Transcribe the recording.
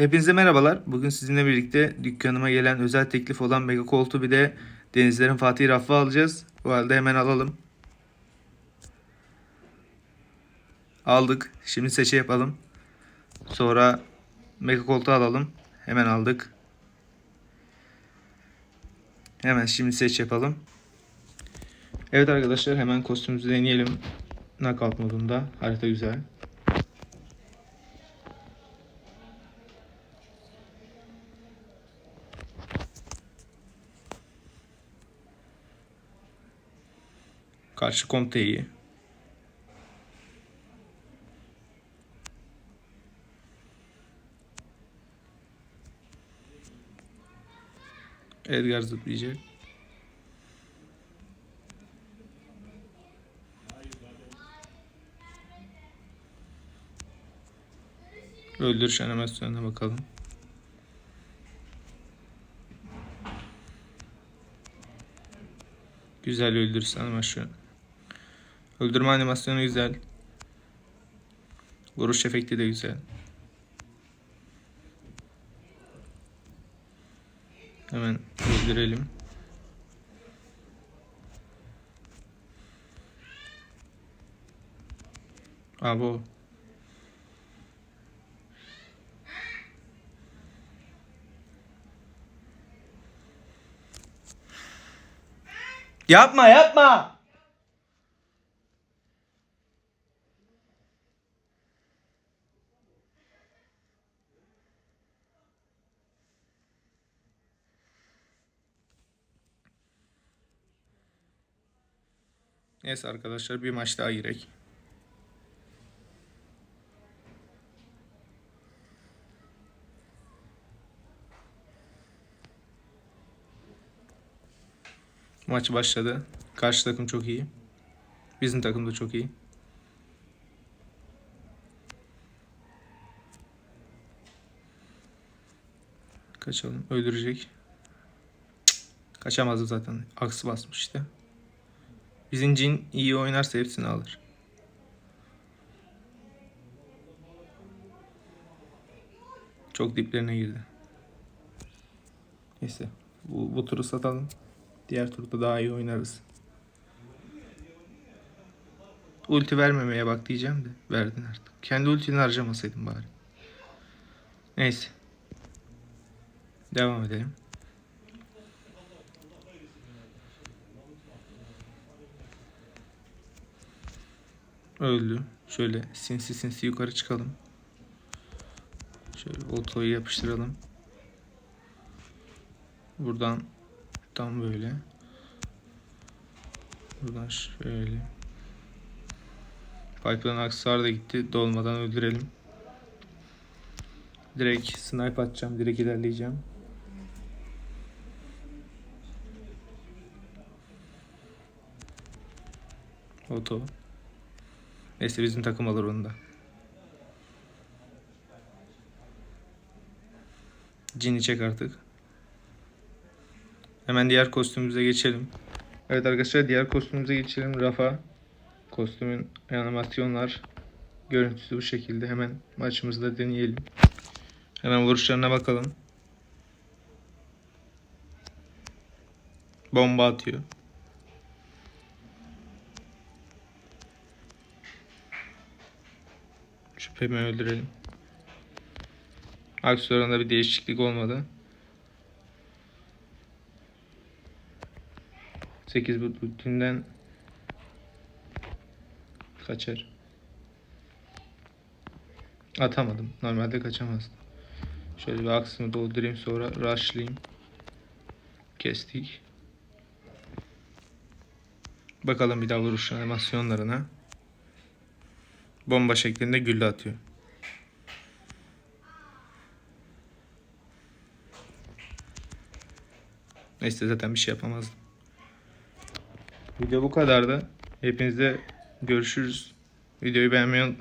Hepinize merhabalar. Bugün sizinle birlikte dükkanıma gelen özel teklif olan mega koltuğu bir de Denizlerin Fatih Raffı alacağız. O halde hemen alalım. Aldık. Şimdi seçe yapalım. Sonra mega koltuğu alalım. Hemen aldık. Hemen şimdi seç yapalım. Evet arkadaşlar hemen kostümümüzü deneyelim. Knockout modunda. Harita güzel. Karşı komte iyi. Edgar zıplayacak. Öldürüş animasyonuna bakalım. Güzel öldürüş animasyonu. Öldürme animasyonu güzel. Vuruş efekti de güzel. Hemen öldürelim. Abo. Yapma yapma. Neyse arkadaşlar bir maç daha girek. Maç başladı. Karşı takım çok iyi. Bizim takım da çok iyi. Kaçalım. Öldürecek. Kaçamazdı zaten. Aksı basmış işte. Bizim cin iyi oynarsa hepsini alır. Çok diplerine girdi. Neyse. Bu, bu turu satalım. Diğer turda daha iyi oynarız. Ulti vermemeye bak diyeceğim de verdin artık. Kendi ultini harcamasaydın bari. Neyse. Devam edelim. Öldü. Şöyle sinsi sinsi yukarı çıkalım. Şöyle otoyu yapıştıralım. Buradan tam böyle. Buradan şöyle. Pipeline aksar da gitti. Dolmadan öldürelim. Direkt snipe atacağım. Direkt ilerleyeceğim. Oto. Neyse bizim takım alır onu da. Cini çek artık. Hemen diğer kostümümüze geçelim. Evet arkadaşlar diğer kostümümüze geçelim. Rafa. Kostümün animasyonlar. Görüntüsü bu şekilde. Hemen maçımızda deneyelim. Hemen vuruşlarına bakalım. Bomba atıyor. Şüphemi öldürelim. Aksiyonda bir değişiklik olmadı. 8 bütünden kaçar. Atamadım. Normalde kaçamazdım. Şöyle bir aksımı doldurayım sonra rushlayayım. Kestik. Bakalım bir daha vuruş animasyonlarına. Bomba şeklinde gülle atıyor. Neyse zaten bir şey yapamazdım. Video bu kadardı. Hepinize görüşürüz. Videoyu beğenmeyi unutmayın.